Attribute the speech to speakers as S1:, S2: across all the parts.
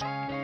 S1: พ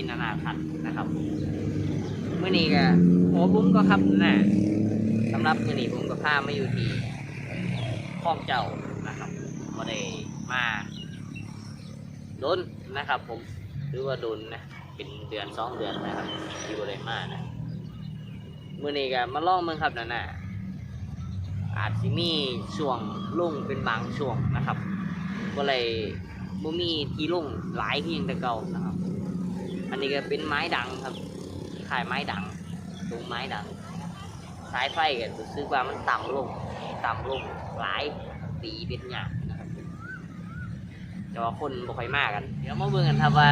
S1: ที่นานาทันนะค
S2: รับเมื่อนี้ก็โอ้ผมก็ครับนะสำหรับมื่อนี้ผมก็พามาอยู่ที่คลองเจ้านะครับก็ได้มาโดนนะครับ ผมหรือว่าโดนนะเป็นเดือนสองเดือนนะครับที่บริมานะเมื่อนี้ก็มาล่องมึงครับนะน่ะอาจสิมีช่วงลงเป็นบางช่วงนะครับ ก็เลยบ่มีที่ลงหลายที่ยังแต่เก่านะครับ อันนี้ก็เป็นไม้ดังครับขายไม้ดังตรงไม้ดัง สายไฟก็รู้สึกว่ามันต่ำลง ต่ำลงหลายตีเป็นหยาบนะครับแต่ว่าคนบ่ค่อยมากกัน เดี๋ยวมาเบิ่งกันครับว่า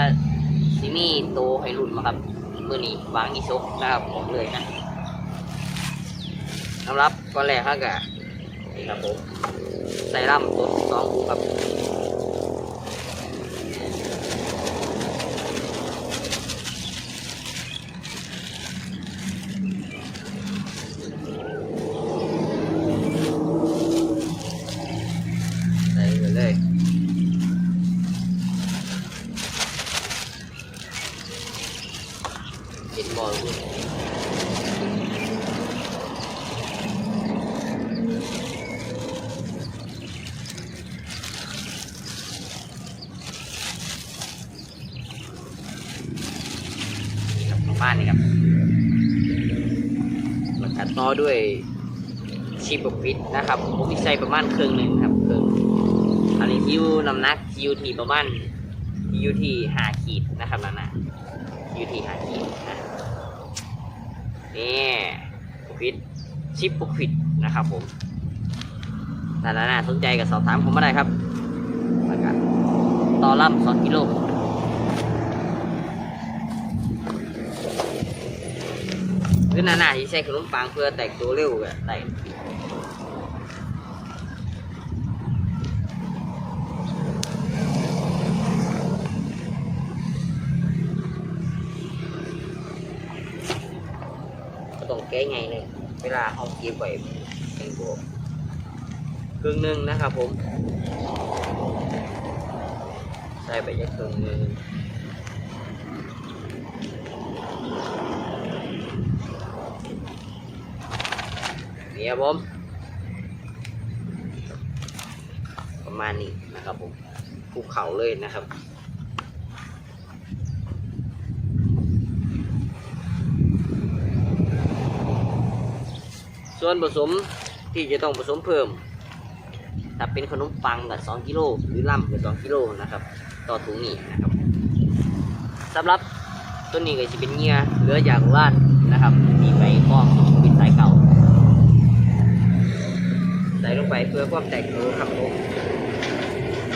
S2: สิมีโตให้รุ่นมาครับมือนี้วางอีซกนะครับผมเลยนะสำหรับก้อนแรกครับก็นี่ครับผมใส่ล่ำตัวสองครับ ใส่ไปเลยกินบอลคุณครับประมาณนี้ครับ แล้วก็ต่อด้วยชีพฟิตนะครับผมใส่ประมาณครึ่งหนึ่งครับครึ่งอันนี้ที่อยู่น้ำหนักที่อยู่ที่ประมาณที่อยู่ที่หาขีดนะครับนั่นนะที่อยู่ที่หาขีดนะนี่ฟิตชิปฟิตนะครับ ผมแต่ละน่าสนใจกับสอบถามผมมาได้ครับต่อล่ำสองกิโล คือหนาๆที่ใส่ขนมปังเพื่อแตกตัวเร็วอะได้ก็ต้องแก้ไงเลย เวลาเอาเก็บไว้เป็นบวกครึ่งหนึ่งนะครับผม ใส่ไปยักครึ่งหนึ่ง นี่ครับผม ประมาณนี้นะครับผมภูเขาเลยนะครับส่วนผสมที่จะต้องผสมเพิ่ม ถ้าเป็นขนมปังกับ2กิโลหรือล่ำกับ2กิโลนะครับ ต่อถุงนี้นะครับสำหรับตัวนี้ก็จะเป็นเงียเหลือจากร้านนะครับ ที่ไปคล้องปิดสายเก่า เพื่อความแตกรู้ครับผม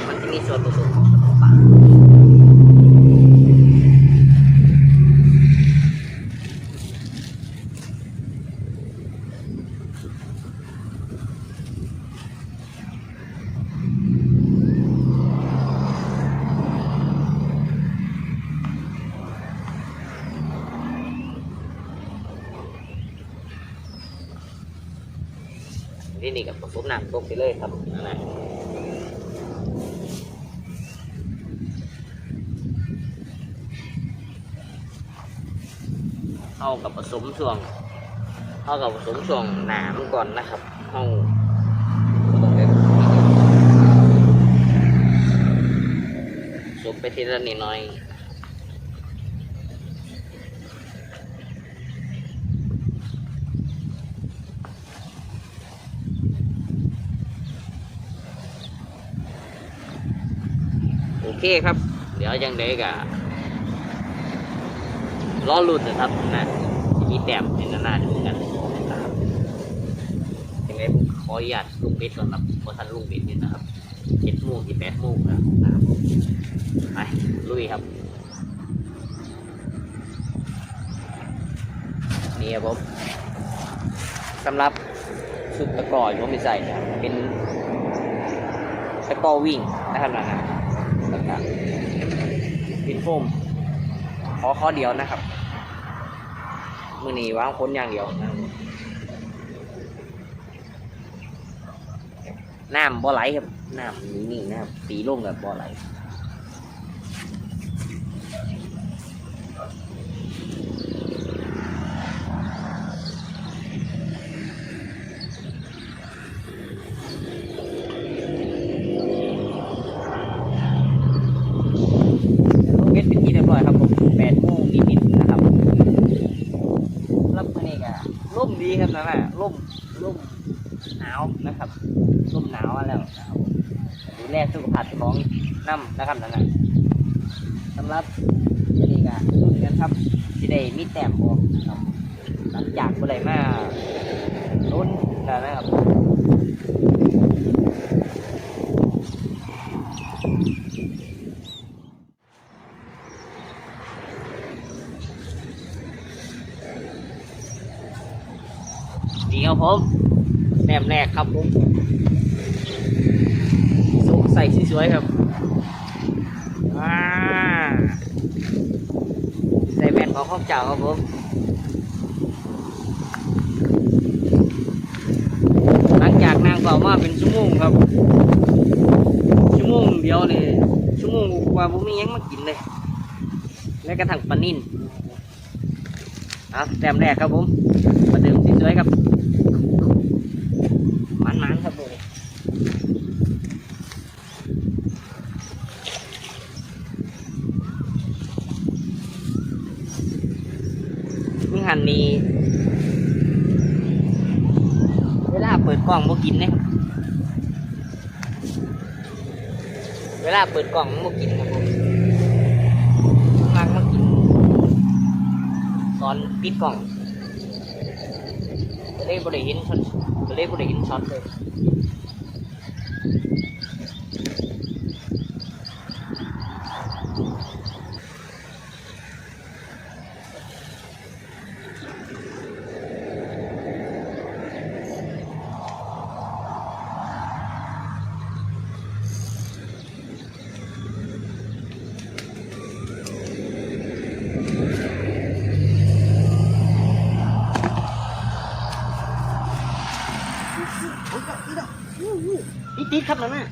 S2: มันจะมีส่วนผสมของสมปังนี่ น้ำตกไปเลยครับนั่นแหละเอากับผสมช่วงเอากับผสมช่วงหนามก่อนนะครับเอาตรงนี้ผสมไปทีละนิดหน่อย เคครับ เดี๋ยวยังเด็กอะล้อรุ่นนะครับนะที่มีแต้มในนานาดูกันนะครับยังไงผมขออนุญาตลุงเบสก่อนครับเพราะท่านลุงเบสนี่นะครับเจ็ดโมงที่แปดโมงนะครับไปลุยครับนี่ครับผมสำหรับชุดตะกร้อผมมีใส่เนี่ยเป็นตะกร้อวิ่งนะครับนะ ฮะต่างๆเป็นโฟมขอข้อเดียวนะครับ มือนี้วางค้นอย่างเดียวน้ำบ่ไหลครับน้ำนี่นี่นะครับตีลงกับบ่ไหล ลูกเวทเป็นที่เรียบร้อยครับผมแปดโมงนิดๆนะครับรับมื่อนี้ก็ร่มดีครับนะแม่ร่มร่มหนาวนะครับร่มหนาวมา แล้วนะครับดูแลสุขภาพของน้ำนะครับนั่นแหละสำหรับนี้ก็รุ่นกันครับที่ได้มีแต้มบวกครับหลังจากบ่ได้มาลุ้นแล้วนะครับดีครับผมแนมแรกครับผม ใส่สวยๆครับอ่าใส่แว่นของข้าวเจ้าครับผมหลังจากนางเฝ้ามาเป็นชั่วโมงครับชั่วโมงเดียวเลยชั่วโมงกว่าผมมียังมากินเลยและกระทั่งปลานิ่นเอาแต้มแรกครับผมมาดื่มสวยๆครับ มันมันๆครับผมมึงหันนี้เวลาเปิดกล่องบ่กินเนี่ยเว ลาเปิดกล่องมันกินครับผมมักมากินตอนปิดกล่องก็เลยบริหินช็อตก็เลยบริหินช็อตเลย ครับนั่นน่ะ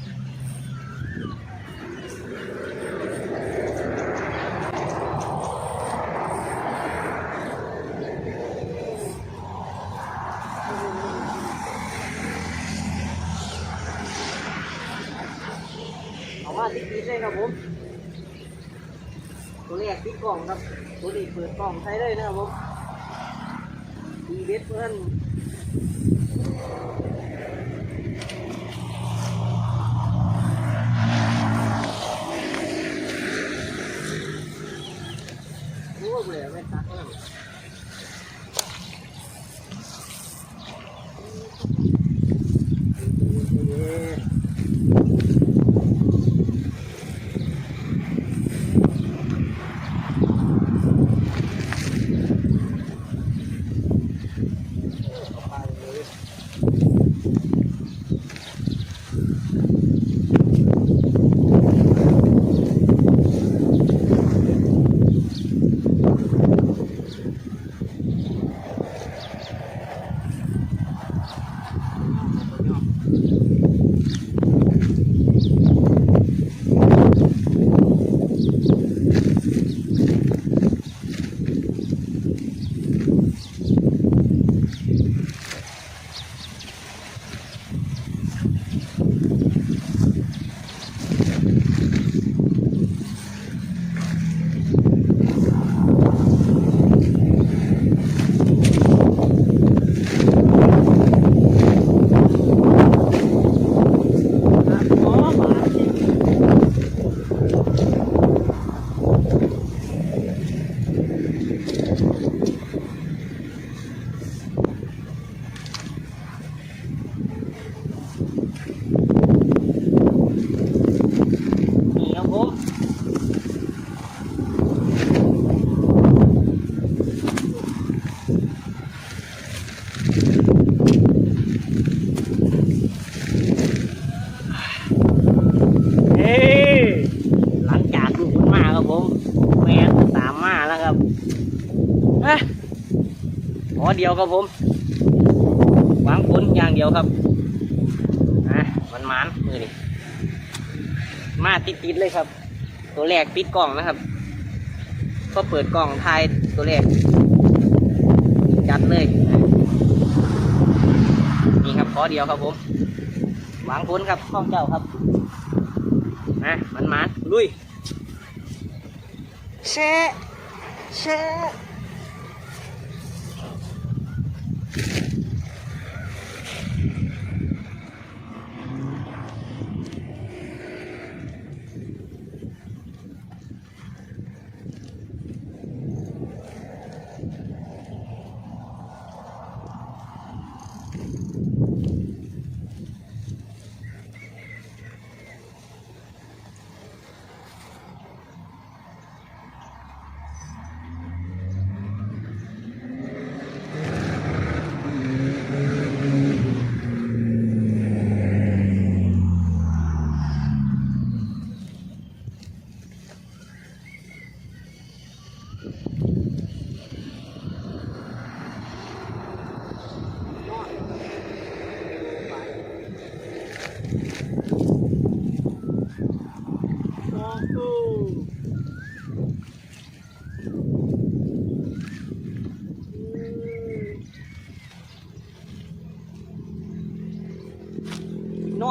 S2: เอาว่าติดติดเลยครับผม ตัวแรกติดกล่องครับ ตัวนี้เปิดกล่องใช้เลยนะครับผมดีเวสเพื่อน เดียวครับผมหวางผลอย่างเดียวครับอะมันมานมือนี่มาติดๆเลยครับ ตัวแรกปิดกล่องนะครับพอเปิดกล่องทายตัวแรกจัดเลยนี่ครับขอเดียวครับผมหวางผลครับข้องเจ้าครับนะมันมานลุยแช่แช่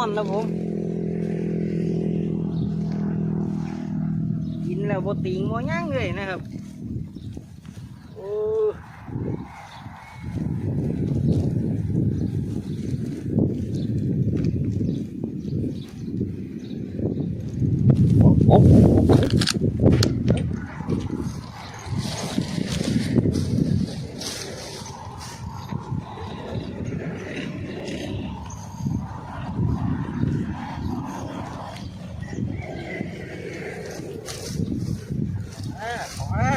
S2: นแล้วผม กินแล้วบติงโมย่างเลยนะครับโอ้โอ้โหอ่าขออ่า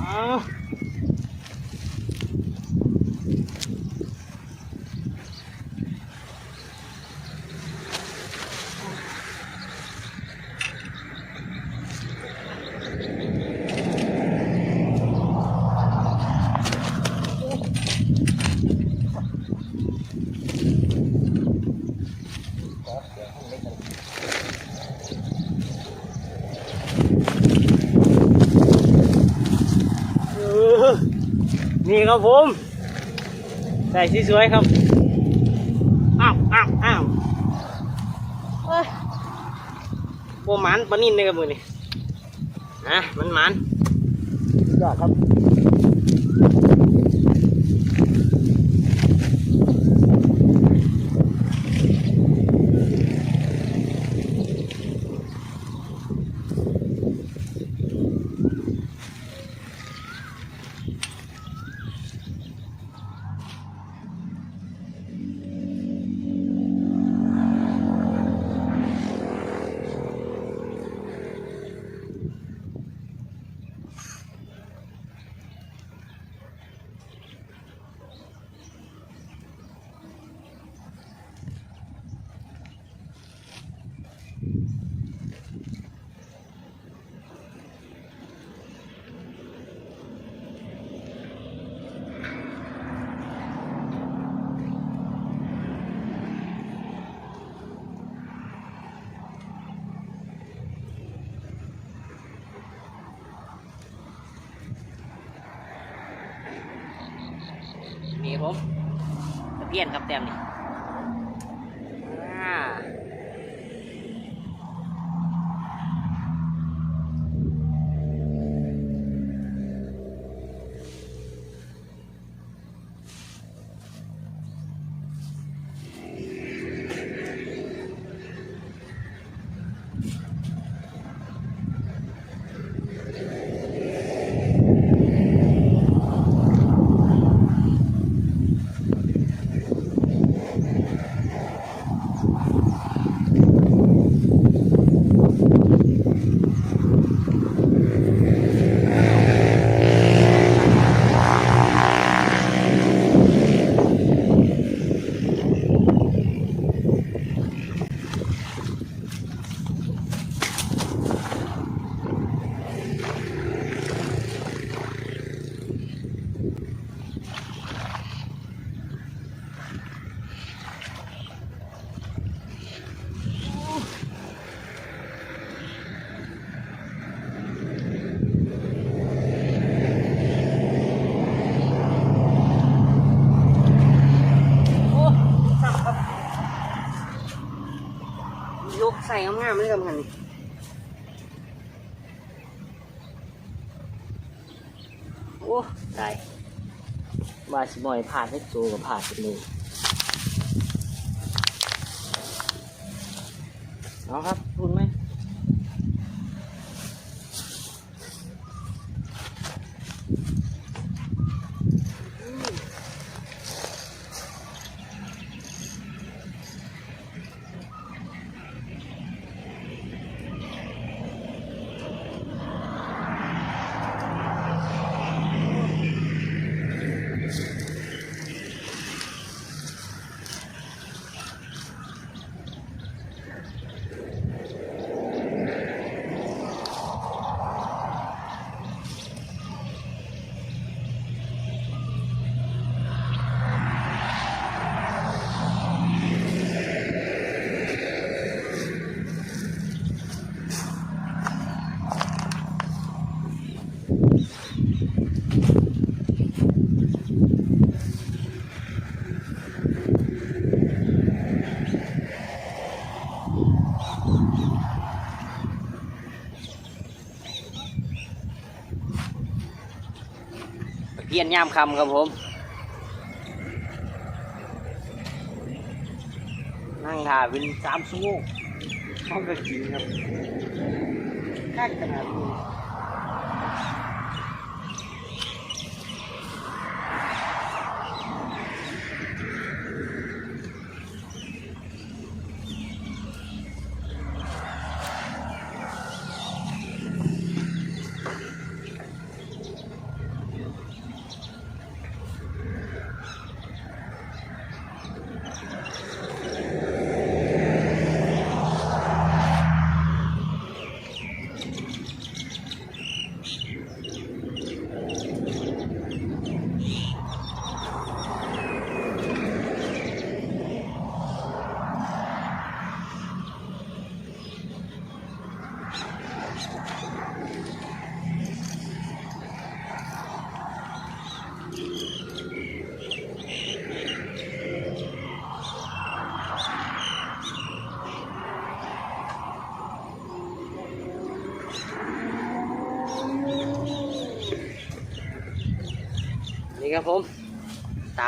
S2: อ้าวเออ นี่ครับผม ใส่สวยๆครับ อ้าวอ้าวอ้าวเอ้ยโอ้หมันปลานิ่นเลยครับมือนี่นะมันหมันยอดครับ เพียนครับแต้มนี่
S1: ส่งามๆเลยครับมันโอ้ ได้บาสิบอยผ่านให้ตัวกับผ่านไปเลยเอาครับ เพียนย่ามคำครับผม นั่งถ่ายเป็นสามชั่วโมงห้องกระจินครับค่าขนาดนี้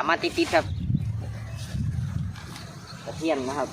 S1: มาติดๆครับ กระเทียมนะครับ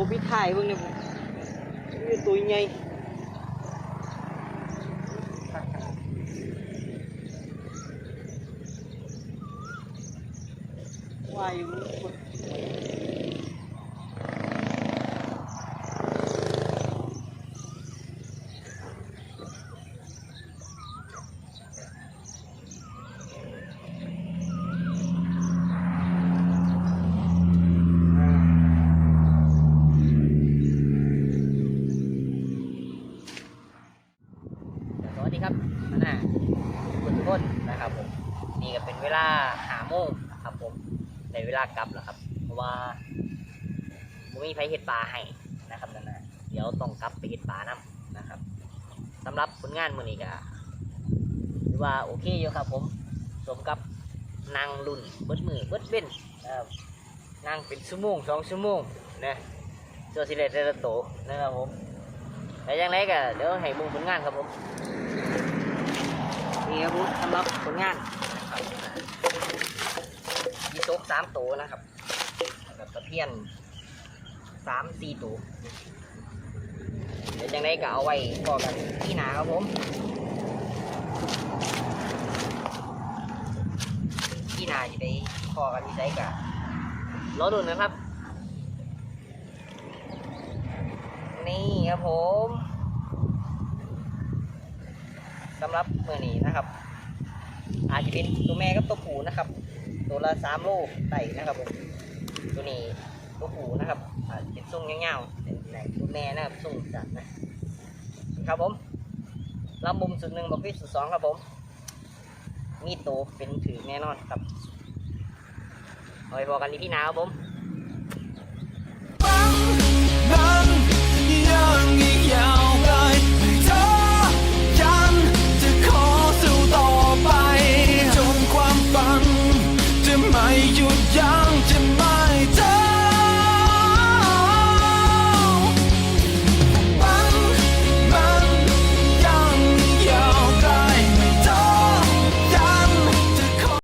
S2: ตัวพี่ถ่ายเบิ่งเนี่ยนี่ตัวใหญ่ว่ายอยู่นี่สวัสดีครับน่าคุณทุกคนนะครับผม นี่ก็เป็นเวลาหาโมงนะครับผมในเวลากลับแล้วครับ เพราะว่าผมมีไฟ เห็ดปลาให้นะครับนั่นนะเดี๋ยวต้องกลับไปเห็ดปลานํนะครับสำหรับผลงานมือนี้ก็ถือว่าโอเคอยู่ครับ ผมสมกับนางรุ่นเบิดมือเบิดเว้นนะครับนางเป็นชั่วโมงสองชั่วโมงนะโซซิเลตเร์โตนะครับผมแต่ยังไงก็เดี๋ยวให้บุงผลงานครับผมนี่ครับผมสำหรับผลงานยีโซกสามโตนะครับแล้วกับตะเพียน สามสี่ตัวเดี๋ยวจังไดก็เอาไว้ก่อกันที่หนาครับผมที่หนาจะได้ก่อกันที่ไสกะรอดูนะครับ นี่ครับผมสำหรับมือนี้นะครับ อาจจะเป็นตัวแม่กับตัวผูนะครับ ตัวละสามโลไต่นะครับผมตัวนี้ ตัวผูนะครับเป็นทรงเงาๆเป็นไหนตัวแม่นะครับทรงจัดนะครับผมลำมุมสุดหนึ่งบอกพี่สุดสองครับผม มีโตเป็นถือแน่นอนครับเอาไปพอกันที่พี่นาครับผม
S1: ยังอีกยาว